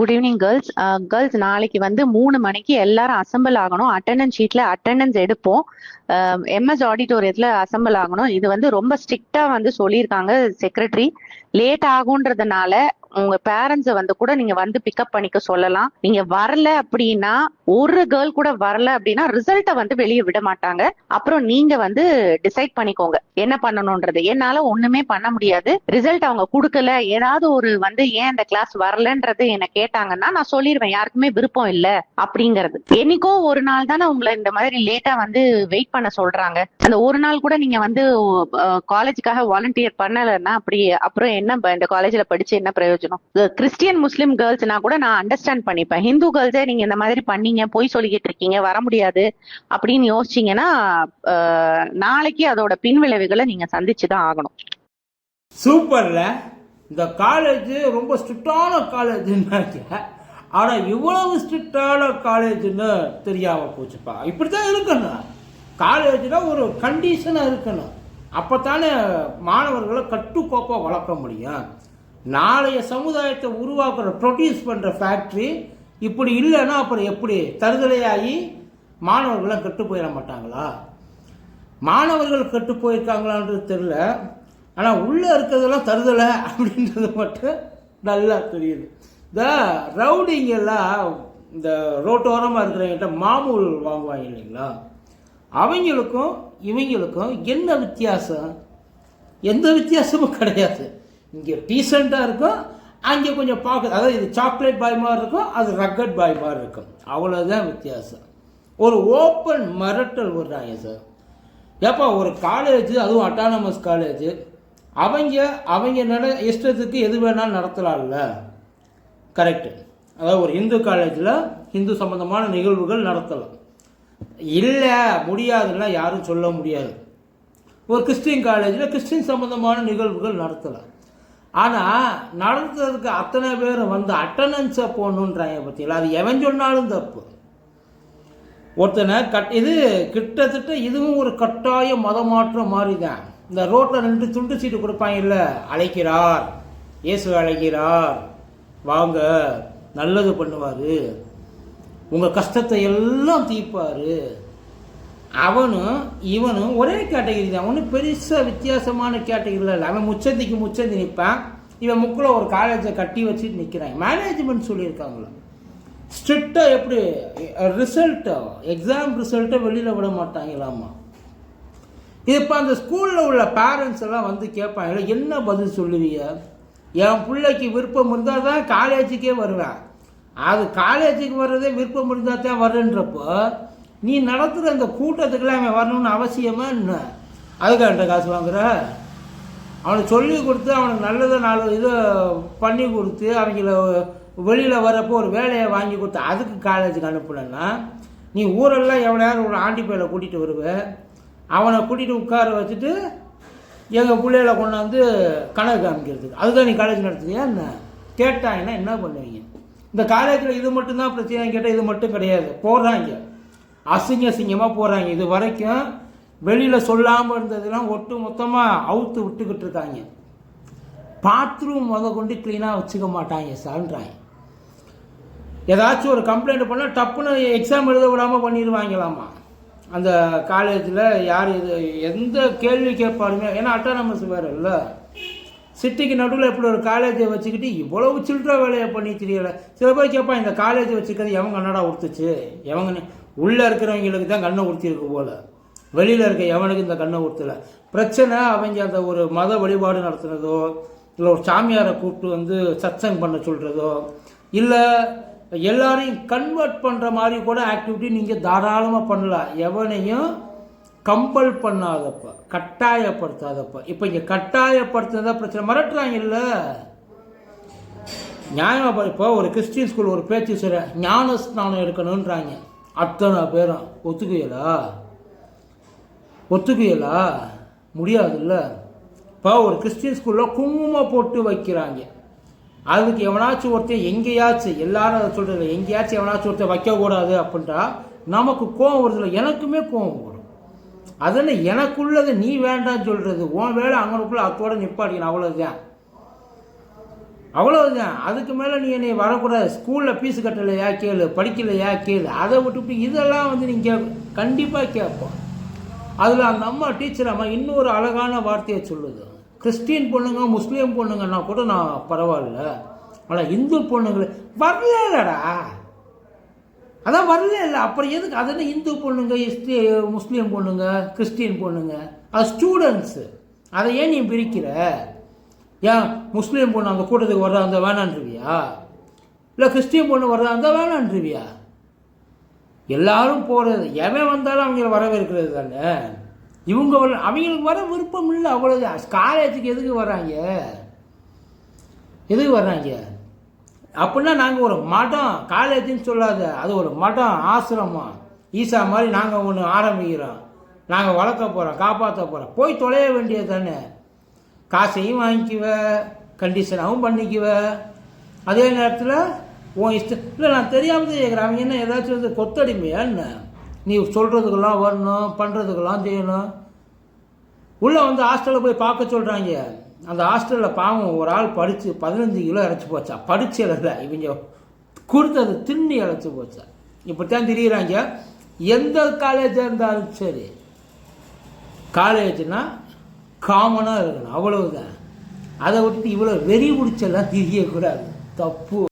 Good evening girls girls நாளைக்கு வந்து மூணு மணிக்கு எல்லாரும் அசம்பிள் ஆகணும். அட்டண்டன்ஸ் ஷீட்ல அட்டெண்டன்ஸ் எடுப்போம். எம்எஸ் ஆடிட்டோரியத்துல அசம்பிள் ஆகணும். இது வந்து ரொம்ப ஸ்ட்ரிக்டா வந்து சொல்லியிருக்காங்க செக்ரட்டரி லேட் ஆகுன்றதுனால உங்க பேரண்ட்ஸை வந்து கூட நீங்க வந்து பிக்கப் பண்ணிக்க சொல்லலாம். நீங்க வரல அப்படின்னா ஒரு கேர்ள் கூட வரல அப்படின்னா ரிசல்ட்டை வந்து வெளியே விட மாட்டாங்க. அப்புறம் நீங்க வந்து டிசைட் பண்ணிக்கோங்க. என்ன பண்ணணும்ன்றது. என்னால ஒண்ணுமே பண்ண முடியாது. ரிசல்ட் அவங்க கொடுக்கல. ஏதாவது ஒரு வந்து ஏன் இந்த கிளாஸ் வரலன்றது என்ன கேட்டாங்கன்னா நான் சொல்லிடுவேன் யாருக்குமே விருப்பம் இல்ல அப்படிங்கறது. என்னைக்கோ ஒரு நாள் தானே உங்களை இந்த மாதிரி லேட்டா வந்து வெயிட் பண்ண சொல்றாங்க. அந்த ஒரு நாள் கூட நீங்க வந்து காலேஜுக்காக வாலண்டியர் பண்ணலைன்னா அப்படி அப்புறம் என்ன ப- இந்த காலேஜ்ல படிச்சு என்ன பிரயோஜனம் கிறிஸ்டியன் முஸ்லீம் கேர்ள்ஸ்னா கூட நான் அண்டர்ஸ்டாண்ட் பண்ணிப்பேன். ஹிந்து கேர்ள்ஸே நீங்க இந்த மாதிரி பண்ணீங்க போய் சொல்லிக்கிட்டு இருக்கீங்க வர முடியாது அப்படின்னு யோசிச்சீங்கன்னா அஹ், நாளைக்கு அதோட பின்விளைவுகளை நீங்க சந்திச்சுதான் ஆகணும். சூப்பர்ல. இந்த காலேஜ் ரொம்ப ஸ்ட்ரிக்டான காலேஜ்னாக்க ஆனால் இவ்வளவு ஸ்ட்ரிக்டான காலேஜ்னு தெரியாமல் போச்சுப்பா. இப்படி தான் இருக்கணும் காலேஜில் ஒரு கண்டிஷனாக இருக்கணும். அப்போ தானே மாணவர்களை கட்டுக்கோப்பாக வளர்க்க முடியும். நாளைய சமுதாயத்தை உருவாக்குற ப்ரொடியூஸ் பண்ணுற ஃபேக்ட்ரி இப்படி இல்லைன்னா அப்புறம் எப்படி? தருதலையாகி மாணவர்கள்லாம் கெட்டு போயிட மாட்டாங்களா? மாணவர்கள் கெட்டு போயிருக்காங்களான்றது தெரியல. ஆனால் உள்ளே இருக்கிறதெல்லாம் தருதலை அப்படின்றது மட்டும் நல்லா தெரியுது. இந்த ரவுடிங்கெல்லாம் இந்த ரோட்டோரமாக இருக்கிறவங்கிட்ட மாமூல் வாங்குவாங்க இல்லைங்களா? அவங்களுக்கும் இவங்களுக்கும் என்ன வித்தியாசம்? எந்த வித்தியாசமும் கிடையாது. இங்கே டீசெண்டாக இருக்கும். அங்கே கொஞ்சம் பார்க்க அதாவது இது சாக்லேட் பாய் மாதிரி இருக்கும் அது ரக்கட் பாய் மாதிரி இருக்கும். அவ்வளோதான் வித்தியாசம். ஒரு ஓப்பன் மிரட்டல் விடுறாங்க சார் ஏப்பா ஒரு காலேஜ் அதுவும் அட்டானமஸ் காலேஜ் அவங்க அவங்க நட இஷ்டத்துக்கு எது வேணாலும் நடத்தலாம்ல. கரெக்டு அதாவது ஒரு இந்து காலேஜில் இந்து சம்மந்தமான நிகழ்வுகள் நடத்தலாம். இல்லை முடியாதுன்னா யாரும் சொல்ல முடியாது. ஒரு கிறிஸ்டின் காலேஜில் கிறிஸ்டின் சம்மந்தமான நிகழ்வுகள் நடத்தலாம். ஆனால் நடந்ததுக்கு அத்தனை பேரும் வந்து அட்டண்டன்ஸை போடணுன்றாங்க பார்த்தீங்களா அது எவன் சொன்னாலும் தப்பு. ஒருத்தனை கட் இது கிட்டத்தட்ட இதுவும் ஒரு கட்டாய மதமாற்றம் மாதிரி தான் இந்த ரோட்டில் நின்று துண்டு சீட்டு கொடுப்பாங்கல்ல அழைக்கிறார். இயேசு அழைக்கிறார். வாங்க நல்லது பண்ணுவார். உங்கள் கஷ்டத்தை எல்லாம் தீர்ப்பார். அவனும் இவனும் ஒரே கேட்டகிரி தான். ஒன்றும் பெருசாக வித்தியாசமான கேட்டகிரியில் இல்லை. அவன் முச்சந்திக்கு முச்சந்தி நிற்பான் இவன் முக்கில் ஒரு காலேஜை கட்டி வச்சுட்டு நிற்கிறான் மேனேஜ்மெண்ட் சொல்லியிருக்காங்களா? ஸ்ட்ரிக்டாக எப்படி? ரிசல்ட்டோ எக்ஸாம் ரிசல்ட்டை வெளியில் விட மாட்டாங்களாமா? இது இப்போ அந்த ஸ்கூலில் உள்ள பேரண்ட்ஸ் எல்லாம் வந்து கேட்பாங்க என்ன பதில் சொல்லுவீங்க? என் பிள்ளைக்கு விருப்பம் இருந்தால் தான் காலேஜுக்கே வருவேன். அது காலேஜுக்கு வர்றதே விருப்பம் இருந்தால் தான் வருன்றப்போ நீ நடத்துகிற அந்த கூட்டத்துக்கெல்லாம் அவன் வரணும்னு அவசியமா என்ன அதுக்காண்ட காசு வாங்குற? அவனுக்கு சொல்லி கொடுத்து அவனுக்கு நல்லதை நாலு இதை பண்ணி கொடுத்து அவங்கள வெளியில் வரப்போ ஒரு வேலையை வாங்கி கொடுத்து அதுக்கு காலேஜுக்கு அனுப்பலைன்னா நீ ஊரெல்லாம் எவ்வளோ ஒரு ஆண்டி பையில கூட்டிகிட்டு வருவ? அவனை கூட்டிகிட்டு உட்கார வச்சுட்டு எங்கள் பிள்ளைகளை கொண்டாந்து கணக்கு காமிக்கிறதுக்கு. அதுதான் நீ காலேஜ் நடத்துறியா என்ன? கேட்டாங்கன்னா என்ன பண்ணுவீங்க? இந்த காலேஜில் இது மட்டும்தான் பிரச்சனை கேட்டால் இது மட்டும் கிடையாது. போடுறாங்க அசிங்க அசிங்கமாக போகிறாங்க இது வரைக்கும் வெளியில் சொல்லாமல் இருந்ததெல்லாம் ஒட்டு மொத்தமாக அவுத்து விட்டுக்கிட்டு இருக்காங்க. பாத்ரூம் முத கொண்டு க்ளீனாக வச்சுக்க மாட்டாங்க சார்ன்றாங்க ஏதாச்சும் ஒரு கம்ப்ளைண்ட் பண்ணால் டப்புன்னு எக்ஸாம் எழுத விடாமல் பண்ணிடுவாங்களாமா? அந்த காலேஜில் யார் இது எந்த கேள்வி கேட்பாருமே. ஏன்னா அட்டானமஸ் வேறு இல்லை. சிட்டிக்கு நடுவில் இப்படி ஒரு காலேஜை வச்சுக்கிட்டு இவ்வளவு சில்லற வேலையை பண்ணி தெரியல சில பேர் கேட்பான் இந்த காலேஜை வச்சுக்கிறது எவங்க என்னடா உடுத்துச்சு எவங்க உள்ளே இருக்கிறவங்களுக்கு தான் கண்ணை ஊற்றிருக்கு போல். வெளியில் இருக்க எவனுக்கு இந்த கண்ணை ஊற்றலை பிரச்சனை அவங்க அந்த ஒரு மத வழிபாடு நடத்துனதோ இல்லை ஒரு சாமியாரை கூப்பிட்டு வந்து சத்சங் பண்ண சொல்கிறதோ இல்லை எல்லாரையும் கன்வெர்ட் பண்ணுற மாதிரி கூட ஆக்டிவிட்டி நீங்கள் தாராளமாக பண்ணலாம் எவனையும் கம்பல் பண்ணாதப்ப கட்டாயப்படுத்தாதப்ப. இப்போ இங்கே கட்டாயப்படுத்துறதா பிரச்சனை மிரட்டுறாங்க இல்லை? நியாயமாக இப்போ ஒரு கிறிஸ்டின் ஸ்கூல் ஒரு பேச்சு சொல்ல ஞான ஸ்நானம் எடுக்கணுன்றாங்க அத்தனை பேரும் ஒத்துக்குயலா? ஒத்துக்குயலா? முடியாதுல்ல? இப்போ ஒரு கிறிஸ்டின் ஸ்கூலில் குங்குமம் போட்டு வைக்கிறாங்க. அதுக்கு எவனாச்சும் ஒருத்தன் எங்கேயாச்சும் எல்லாரும் அதை சொல்கிறது எங்கேயாச்சும் எவனாச்சும் ஒருத்தன் வைக்கக்கூடாது அப்படின்ட்டா நமக்கு கோவம் வருதுல்ல. எனக்குமே கோவம் வரும். அதில் எனக்குள்ளதை நீ வேண்டாம்னு சொல்கிறது உன் வேலை அங்கனுக்குள்ளே அத்தோடு நிப்பாட்டிக்கணும். அவ்வளோதான் அவ்வளோதான் அதுக்கு மேலே நீ என்னை வரக்கூடாது. ஸ்கூலில் ஃபீஸ் கட்டலையா? கேளு. படிக்கலையா? கேளு. அதை விட்டுவிட்டு இதெல்லாம் வந்து நீங்கள் கண்டிப்பாக கேட்போம். அதில் அந்த அம்மா டீச்சர் அம்மா இன்னொரு அழகான வார்த்தையை சொல்லுது. கிறிஸ்டின் பொண்ணுங்க முஸ்லீம் பொண்ணுங்கன்னா கூட நான் பரவாயில்ல. ஆனால் இந்து பொண்ணுங்களே வரலடா அதான் வரல இல்லை. அப்புறம் எதுக்கு? அது என்ன இந்து பொண்ணுங்க இஸ்லி முஸ்லீம் பொண்ணுங்க கிறிஸ்டின் பொண்ணுங்க? அது ஸ்டூடெண்ட்ஸு அதை ஏன் நீ பிரிக்கிற? ஏன் முஸ்லீம் பொண்ணு அந்த கூட்டத்துக்கு வர்றா இருந்தால் வேணான்றிவியா? இல்லை கிறிஸ்டின் பொண்ணு வர்றா இருந்தால் வேணான்றிவியா? எல்லாரும் போகிறது எவன் வந்தாலும் அவங்கள வரவேற்கிறது தானே? இவங்க வர அவங்களுக்கு வர விருப்பம் இல்லை அவ்வளோதான் காலேஜுக்கு எதுக்கு வர்றாங்க? எதுக்கு வர்றாங்க? அப்படின்னா நாங்கள் ஒரு மடம் காலேஜுன்னு சொல்லாத அது ஒரு மடம் ஆசிரமம். ஈசா மாதிரி நாங்கள் ஒன்று ஆரம்பிக்கிறோம். நாங்கள் வளர்க்க போகிறோம் காப்பாற்ற போகிறோம் போய் தொலைய வேண்டியது தானே? காசையும் வாங்கிக்குவ கண்டிஷனாகவும் பண்ணிக்குவ. அதே நேரத்தில் உன் இஷ்டம் இல்லை நான் தெரியாமல் கேட்குறேன் அவங்க என்ன ஏதாச்சும் வந்து கொத்தடிமையா என்ன? நீ சொல்கிறதுக்கெல்லாம் வரணும் பண்ணுறதுக்கெல்லாம் செய்யணும். உள்ளே வந்து ஹாஸ்டலில் போய் பார்க்க சொல்கிறாங்க அந்த ஹாஸ்டலில் பாவம் ஒரு ஆள் படித்து பதினஞ்சு கிலோ இறச்சி போச்சா? படித்து இழந்த இவங்க கொடுத்தது திண்ணி இழைச்சி போச்சா? இப்படித்தான் தெரியுறாங்க. எந்த காலேஜாக இருந்தாலும் சரி. காலேஜ்னால் காமனாக இருக்கணும். அவ்வளவுதான். அதை விட்டுட்டு இவ்வளோ வெறி பிடிச்செல்லாம் தெரியக்கூடாது. தப்பு.